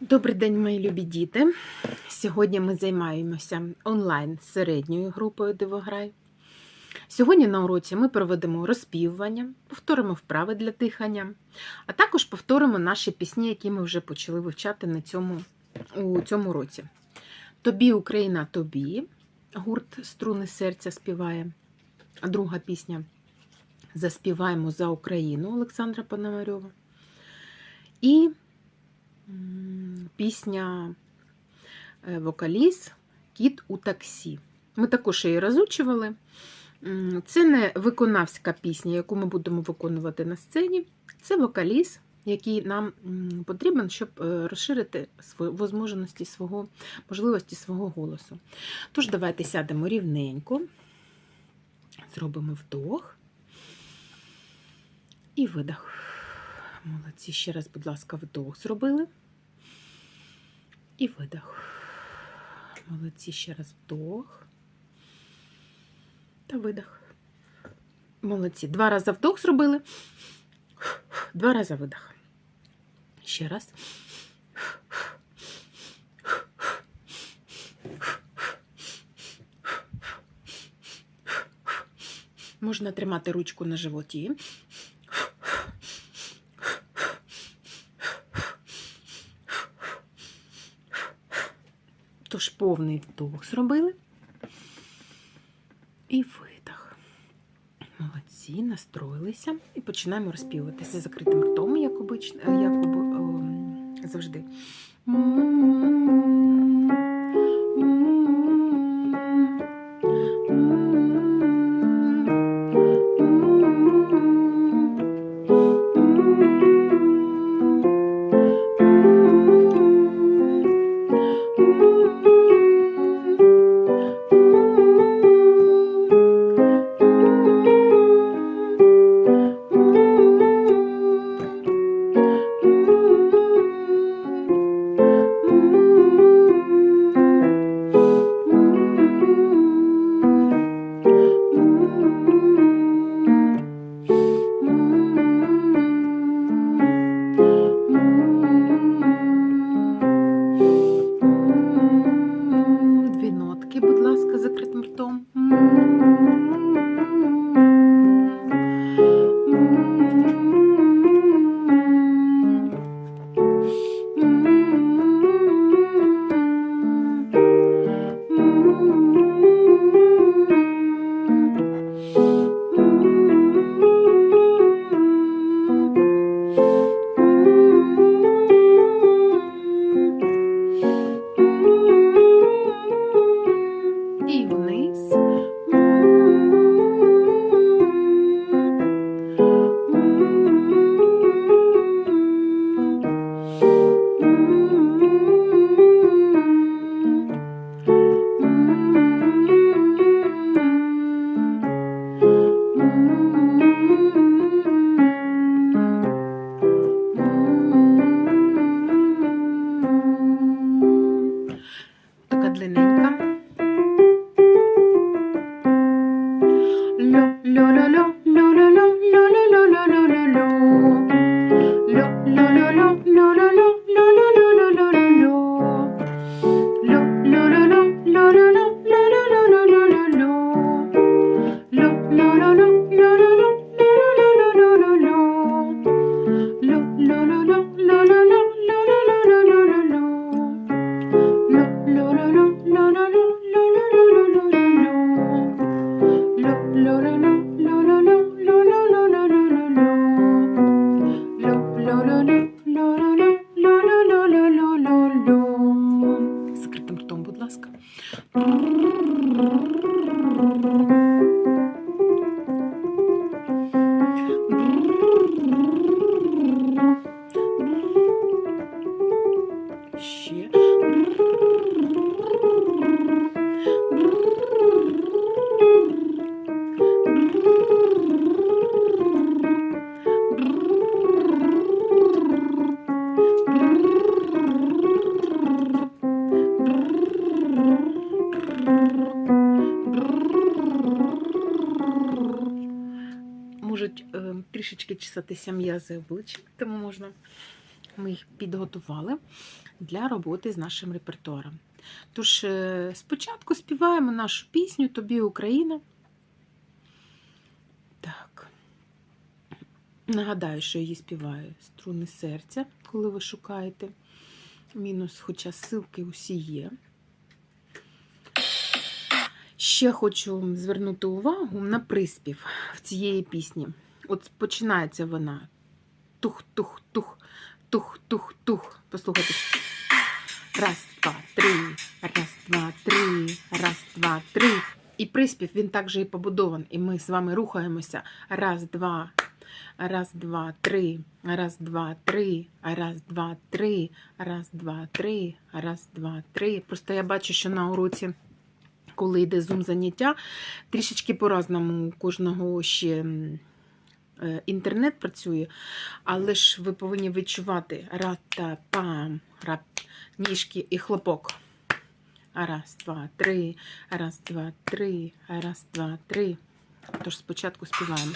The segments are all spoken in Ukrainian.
Добрий день, мої любі діти. Сьогодні ми займаємося онлайн середньою групою Дивограй. Сьогодні на уроці ми проведемо розпівування, повторимо вправи для дихання, а також повторимо наші пісні, які ми вже почали вивчати на цьому, у цьому році. Тобі, Україна, тобі. Гурт Струни серця співає. А друга пісня Заспіваємо за Україну Олександра Пономарьова. І пісня е, вокаліст Кіт у таксі. Ми також її розучували. Це не виконавська пісня, яку ми будемо виконувати на сцені. Це вокаліст, який нам потрібен, щоб е, розширити возможності свого, можливості свого голосу. Тож, давайте сядемо рівненько, зробимо вдох і видох. Молодці, ще раз, будь ласка, вдох зробили. І видох. Молодці, ще раз вдох. Та видох. Молодці. Два рази вдох зробили. Два рази видох. Ще раз. Можна тримати ручку на животі. Тож повний вдох зробили. І видох. Молодці, настроїлися. І починаємо розпівуватися закритим ртом, як обично, як ем, завжди. Трішечки чесатися м'язи обличчя, тому можна ми їх підготували для роботи з нашим репертуаром. Тож, е, спочатку співаємо нашу пісню Тобі Україна. Так. Нагадаю, що її співає струни серця, коли ви шукаєте. Мінус, хоча ссылки усі є. Ще хочу звернути увагу на приспів в цієї пісні. От починається вона тух-тух-тух, тух-тух-тух. Послухайте. Раз, два, три, раз, два, три, раз, два, три. І приспів він також і побудований. І ми з вами рухаємося. Раз, два, раз, два, три, раз, два, три, раз, два, три, раз, два, три, раз, два, три. Просто я бачу, що на уроці, коли йде зум заняття, трішечки по-разному у кожного ще інтернет працює, але ж ви повинні відчувати ра-та-пам, рап, ніжки і хлопок. Раз, два, три, раз, два, три, раз, два, три. Тож спочатку співаємо.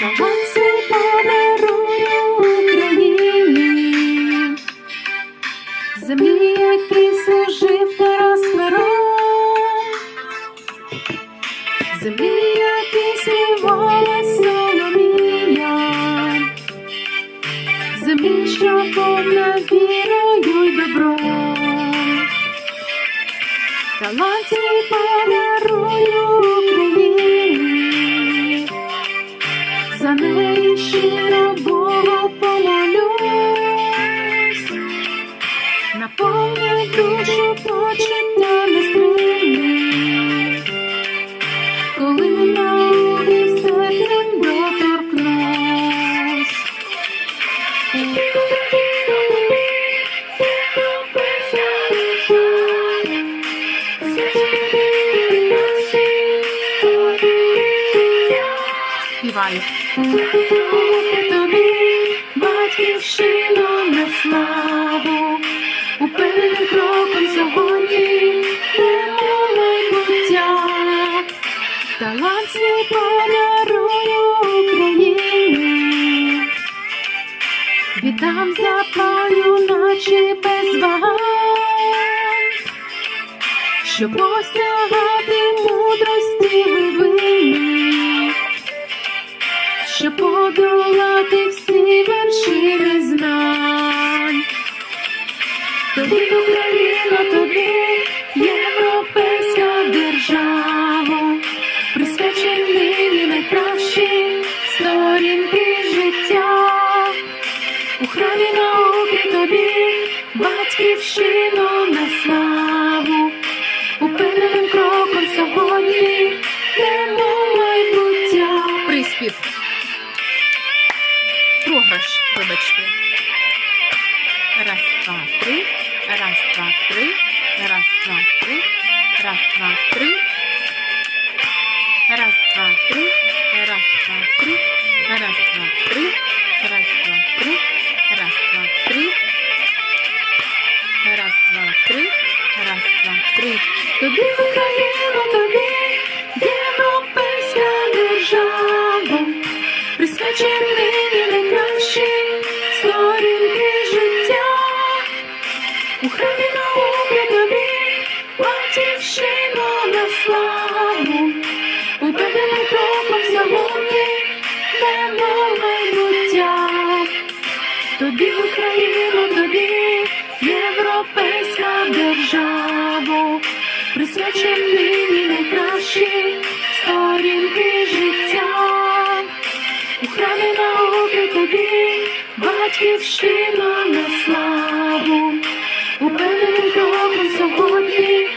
Таланці землі, як сівала соломія, землі, що повна вірою й добро, талант свій подарунок. Співаю. Тобі, батьківщино, на славу, упевненим кроком йдемо в майбуття. Талант свій подарую Україні, віддам запаю, наче без вагань, щоб осягати європейська держава, присвячені найкращі сторінки життя. У храмі науки тобі батьківщина на славу, упевненим кроком сьогодні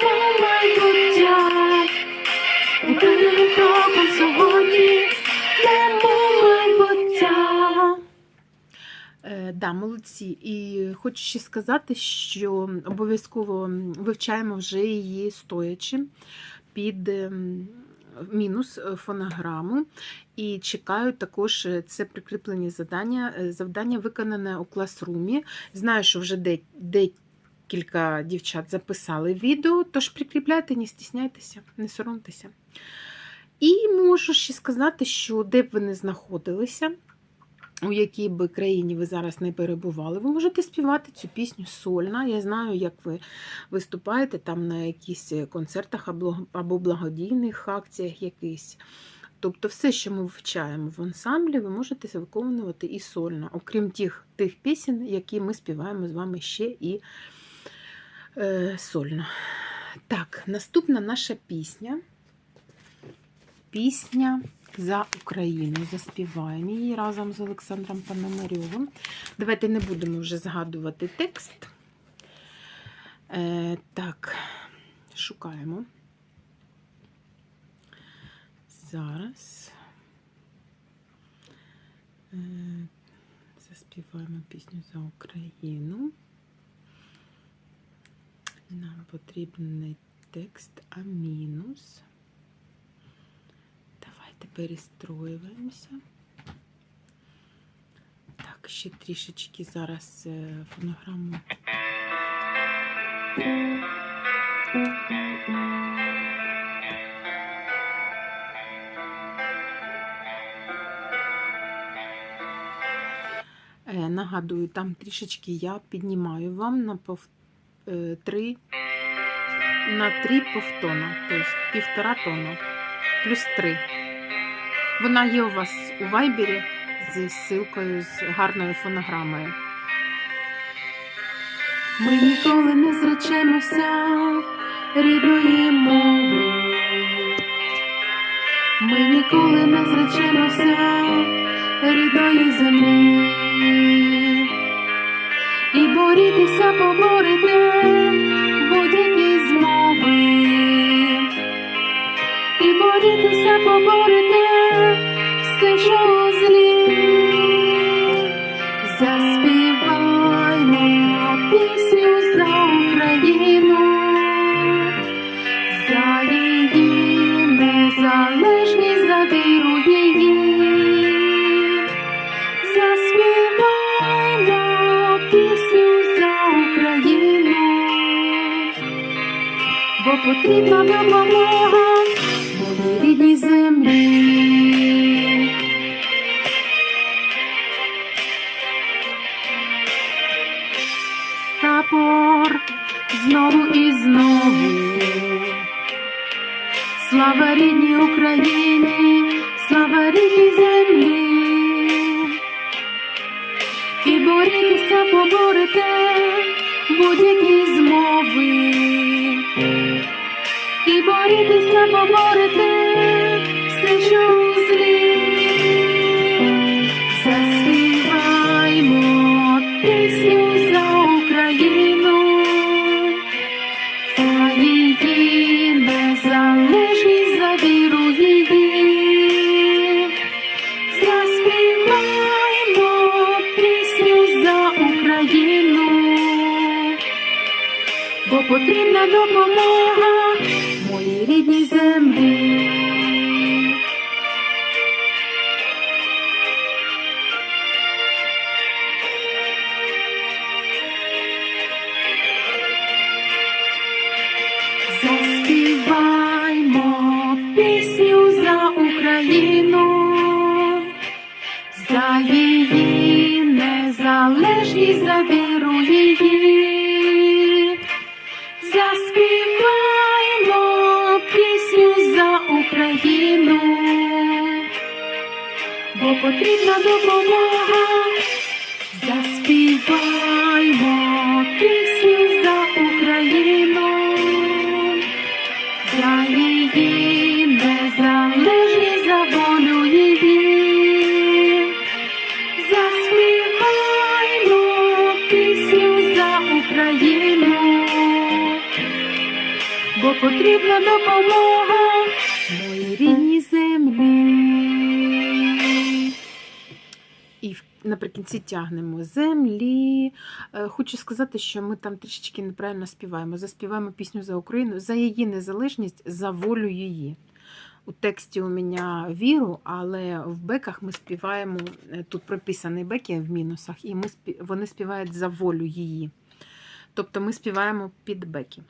в майбуття. Упевненим кроком сьогодні да, молодці. І хочу ще сказати, що обов'язково вивчаємо вже її стоячи під ем, мінус е, фонограму. І чекаю також е, це прикріплені завдання, е, завдання виконане у класрумі. Знаю, що вже де, декілька дівчат записали відео, тож прикріпляйте, не стісняйтеся, не соромтеся. І можу ще сказати, що де б ви не знаходилися, у якій би країні ви зараз не перебували, ви можете співати цю пісню сольно. Я знаю, як ви виступаєте там на якісь концертах або благодійних акціях якихось. Тобто все, що ми вивчаємо в ансамблі, ви можете виконувати і сольно, окрім тих тих пісень, які ми співаємо з вами ще і е, сольно. Так, наступна наша пісня. Пісня за Україну. Заспіваємо її разом з Олександром Пономарьовим. Давайте не будемо вже згадувати текст. Е, так, шукаємо. Зараз е, заспіваємо пісню за Україну. Нам потрібен текст, а мінус. Давайте перестроюємося. Так, ще трішечки зараз е, фонограму. Е, Нагадую, там трішечки я піднімаю вам на пов... е, три на три повтона, тобто півтора тона, плюс три. Вона є у вас у вайбері з ссылкою, з гарною фонограмою. Ми ніколи не зречемося рідної мови. Ми ніколи не зречемося рідної землі. І борітися поборете будь-які змови. І борітися поборете все, що борітися поборете будь-які змови. І борітеся поборете все, що бо потрібна допомога моїй рідній землі. Україну, бо потрібна допомога. Заспіваймо наприкінці тягнемо землі. Е, Хочу сказати, що ми там трішечки неправильно співаємо. Заспіваємо пісню за Україну, за її незалежність, за волю її. У тексті у мене віру, але в беках ми співаємо, е, тут прописані беки в мінусах, і ми вони співають за волю її. Тобто ми співаємо під беки.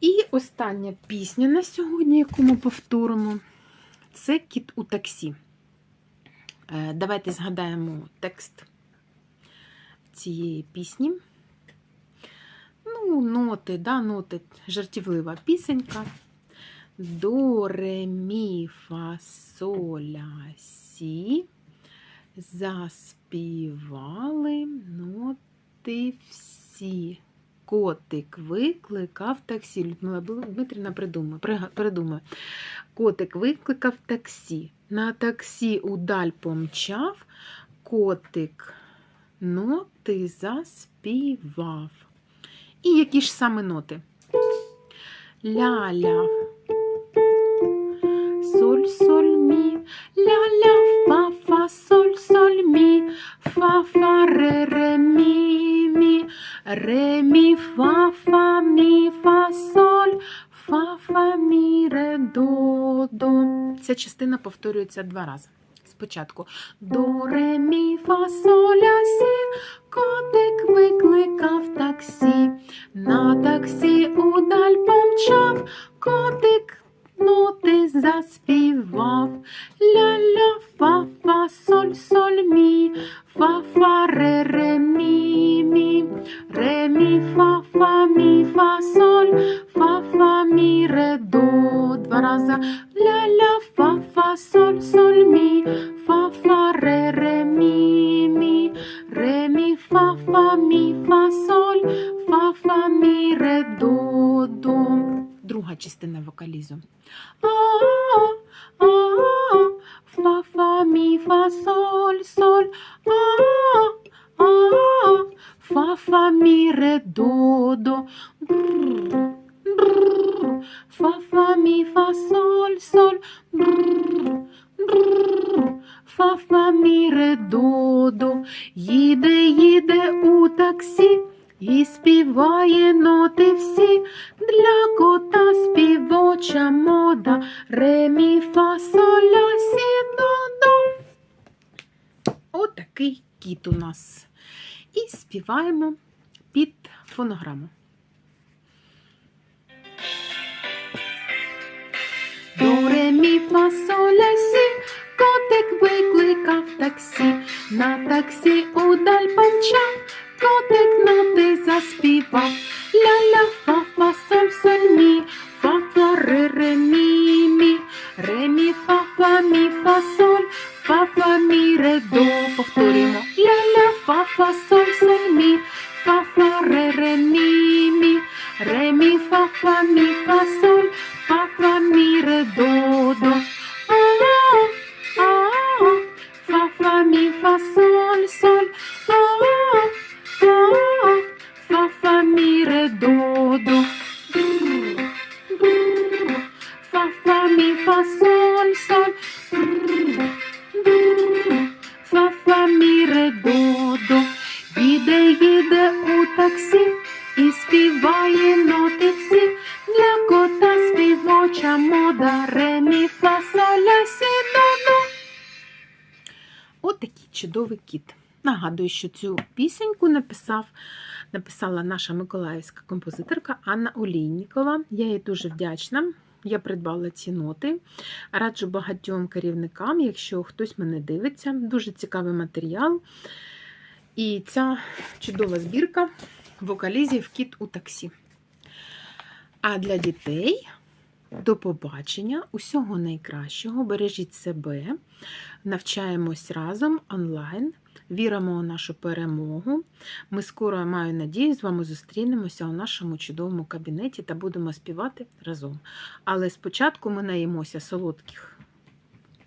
І остання пісня на сьогодні, яку ми повторимо. це кіт у таксі. Е, Давайте згадаємо текст цієї пісні. Ну, ноти, да, ноти, жартівлива пісенька. До, ре, мі, фа, соля, сі. Заспівали ноти всі. Котик викликав таксі. Людмила Дмитрівна придумає. Котик викликав таксі. На таксі удаль помчав. Котик ноти заспівав. І які ж саме ноти? Ля-ля. Соль, соль, мі. Ля-ля, фа, фа, соль, соль, мі. Фа, фа, ре, ре, мі, мі. Ре, частина повторюється два рази. Спочатку до, ре, мі, фа, соля, сі. Котик викликав таксі. На таксі удаль помчав. Котик ноти заспівав. Ля-ля, фа, фа, соль, соль, мі. Фа, фа, ре, ре, мі, мі. Ре, мі, фа, фа, мі, фонограму. До, ре, мі, фа, соля, сі. Котик викликав таксі. На таксі удаль помчав. Котик ноти заспівав. Мі, фа, соль, соль. Фа, фа, мі, ре, до, до. Їде, їде у таксі і співає ноти всі. Для кота співоча мода. Ре, мі, фа, соля, сі, до, до. Отакий чудовий кіт. Нагадую, що цю пісеньку написав, написала наша миколаївська композиторка Анна Олійнікова. Я їй дуже вдячна. Я придбала ці ноти. Раджу багатьом керівникам, якщо хтось мене дивиться. Дуже цікавий матеріал. І ця чудова збірка вокалізів Кіт у таксі. А для дітей до побачення, усього найкращого. Бережіть себе, навчаємось разом онлайн, віримо у нашу перемогу. Ми скоро маю надію, з вами зустрінемося у нашому чудовому кабінеті та будемо співати разом. Але спочатку ми наїмося солодких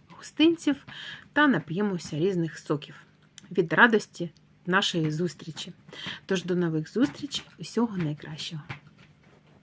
гостинців та нап'ємося різних соків від радості нашої зустрічі. Тож до нових зустрічей, усього найкращого!